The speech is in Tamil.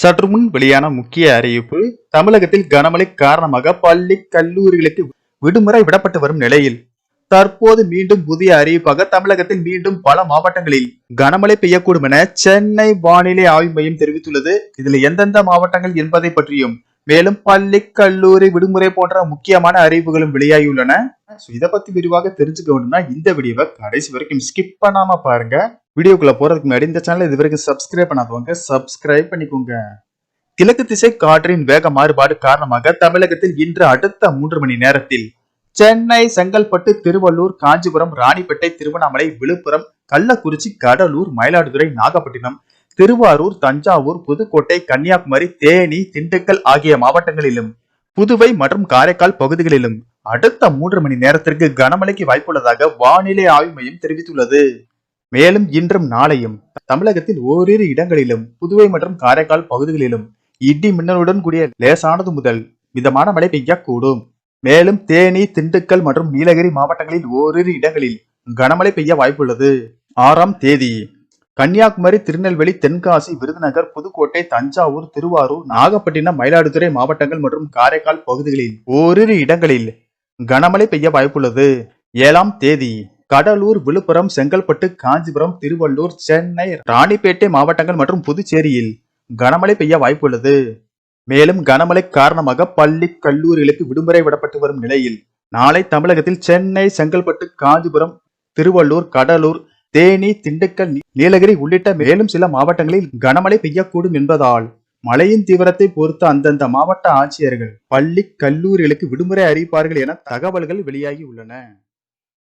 சற்று முன் வெளியான முக்கிய அறிவிப்பு தமிழகத்தில் கனமழை காரணமாக பள்ளி கல்லூரிகளுக்கு விடுமுறை விடப்பட்டு வரும் நிலையில். தற்போது மீண்டும் புதிய அறிவிப்பாக தமிழகத்தில் மீண்டும் பல மாவட்டங்களில் கனமழை பெய்யக்கூடும் என சென்னை வானிலை ஆய்வு மையம் தெரிவித்துள்ளது. இதில் எந்தெந்த மாவட்டங்கள் என்பதை பற்றியும் மேலும் பள்ளி கல்லூரி விடுமுறை போன்ற முக்கியமான அறிவிப்புகளும் வெளியாகியுள்ளன. இதை பத்தி விரிவாக தெரிஞ்சுக்க வேண்டும்னா இந்த வீடியோவை கடைசி வரைக்கும் ஸ்கிப் பண்ணாம பாருங்க. வீடியோக்குள்ள போறதுக்கு முன்னாடி இந்த சேனலை இது வரைக்கும் சப்ஸ்கிரைப் பண்ணாதவங்க சப்ஸ்கிரைப் பண்ணிக்கோங்க. கிழக்கு திசை காற்றின் வேக மாறுபாடு காரணமாக தமிழகத்தில் இன்று அடுத்த மூன்று மணி நேரத்தில் சென்னை செங்கல்பட்டு திருவள்ளூர் காஞ்சிபுரம் ராணிப்பேட்டை திருவண்ணாமலை விழுப்புரம் கள்ளக்குறிச்சி கடலூர் மயிலாடுதுறை நாகப்பட்டினம் திருவாரூர் தஞ்சாவூர் புதுக்கோட்டை கன்னியாகுமரி தேனி திண்டுக்கல் ஆகிய மாவட்டங்களிலும் புதுவை மற்றும் காரைக்கால் பகுதிகளிலும் அடுத்த மூன்று மணி நேரத்திற்கு கனமழைக்கு வாய்ப்புள்ளதாக வானிலை ஆய்வு மையம் தெரிவித்துள்ளது. மேலும் இன்றும் நாளையும் தமிழகத்தில் ஓரிரு இடங்களிலும் புதுவை மற்றும் காரைக்கால் பகுதிகளிலும் இடி மின்னலுடன் கூடிய லேசானது முதல் மிதமான மழை பெய்யக்கூடும். மேலும் தேனி திண்டுக்கல் மற்றும் நீலகிரி மாவட்டங்களில் ஓரிரு இடங்களில் கனமழை பெய்ய வாய்ப்புள்ளது. ஆறாம் தேதி கன்னியாகுமரி திருநெல்வேலி தென்காசி விருதுநகர் புதுக்கோட்டை தஞ்சாவூர் திருவாரூர் நாகப்பட்டினம் மயிலாடுதுறை மாவட்டங்கள் மற்றும் காரைக்கால் பகுதிகளில் ஓரிரு இடங்களில் கனமழை பெய்ய வாய்ப்புள்ளது. ஏழாம் தேதி கடலூர் விழுப்புரம் செங்கல்பட்டு காஞ்சிபுரம் திருவள்ளூர் சென்னை ராணிப்பேட்டை மாவட்டங்கள் மற்றும் புதுச்சேரியில் கனமழை பெய்ய வாய்ப்புள்ளது. மேலும் கனமழை காரணமாக பள்ளி கல்லூரிகளுக்கு விடுமுறை விடப்பட்டு வரும் நிலையில் நாளை தமிழகத்தில் சென்னை செங்கல்பட்டு காஞ்சிபுரம் திருவள்ளூர் கடலூர் தேனி திண்டுக்கல் நீலகிரி உள்ளிட்ட மேலும் சில மாவட்டங்களில் கனமழை பெய்யக்கூடும் என்பதால் மழையின் தீவிரத்தை பொறுத்து அந்தந்த மாவட்ட ஆட்சியர்கள் பள்ளி கல்லூரிகளுக்கு விடுமுறை அறிவிப்பார்கள் என தகவல்கள் வெளியாகி உள்ளன.